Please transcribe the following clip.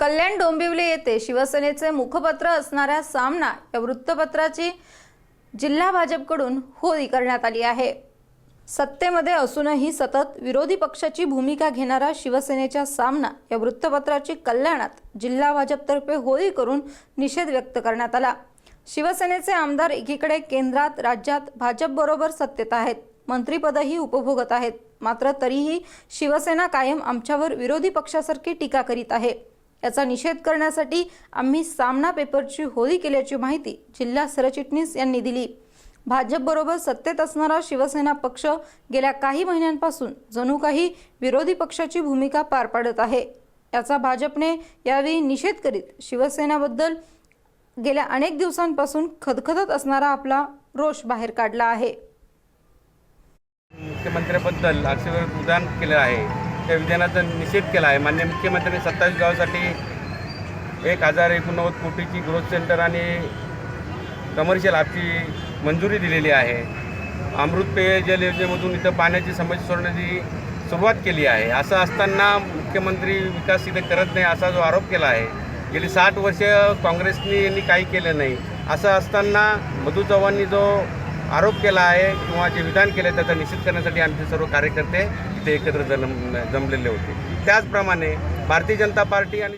कल्याण डोंबिवली येथे शिवसेनेचे मुखपत्र असणाऱ्या सामना या वृत्तपत्राची जिल्हा भाजपकडून होळी करण्यात आली आहे. सत्तेमध्ये असूनही सतत विरोधी पक्षाची भूमिका घेणारा शिवसेनेच्या सामना या वृत्तपत्राची कल्याणात जिल्हा भाजपतर्फे होळी करून निषेध व्यक्त करण्यात आला. शिवसेनेचे आमदार एकीकडे केंद्रात राज्यात भाजपबरोबर सत्तेत आहेत. मंत्रीपदही उपभोगत आहेत. मात्र तरीही शिवसेना कायम आमच्यावर विरोधी पक्षासारखी टीका करीत आहे. याचा निषेध करण्यासाठी आम्ही सामना पेपरची होळी केल्याची माहिती जिल्हा सरचिटणीस यांनी दिली. भाजपबरोबर सत्तेत असणारा शिवसेना पक्ष गेल्या काही महिन्यांपासून जणू काही विरोधी पक्षाची भूमिका पार पाडत आहे. याचा भाजपने यावेळी निषेध करीत शिवसेनाबद्दल गेल्या अनेक दिवसांपासून खदखदत असणारा आपला रोष बाहेर काढला आहे. मुख्यमंत्र्याबद्दल आक्षेपार्ह उदाहरण केलं आहे. त्या विधानाचा निषेध केला आहे. मान्य मुख्यमंत्र्यांनी सत्तावीस गावासाठी एक हजार एकोणनव्वद कोटीची ग्रोथ सेंटर आणि कमर्शियल ॲपची मंजुरी दिलेली आहे. अमृत पेयजल योजनेमधून इथं पाण्याची समस्या सोडण्याची सुरुवात केली आहे. असं असताना मुख्यमंत्री विकास इथे करत नाही असा जो आरोप केला आहे. गेली साठ वर्ष काँग्रेसनी यांनी काही केलं नाही. असं असताना मधू चव्हाणनी जो आरोप केला आहे किंवा जे विधान केले त्याचा निषेध करण्यासाठी आमचे सर्व कार्यकर्ते ते एकत्र जम जमलेले होते. त्याचप्रमाणे भारतीय जनता पार्टी आणि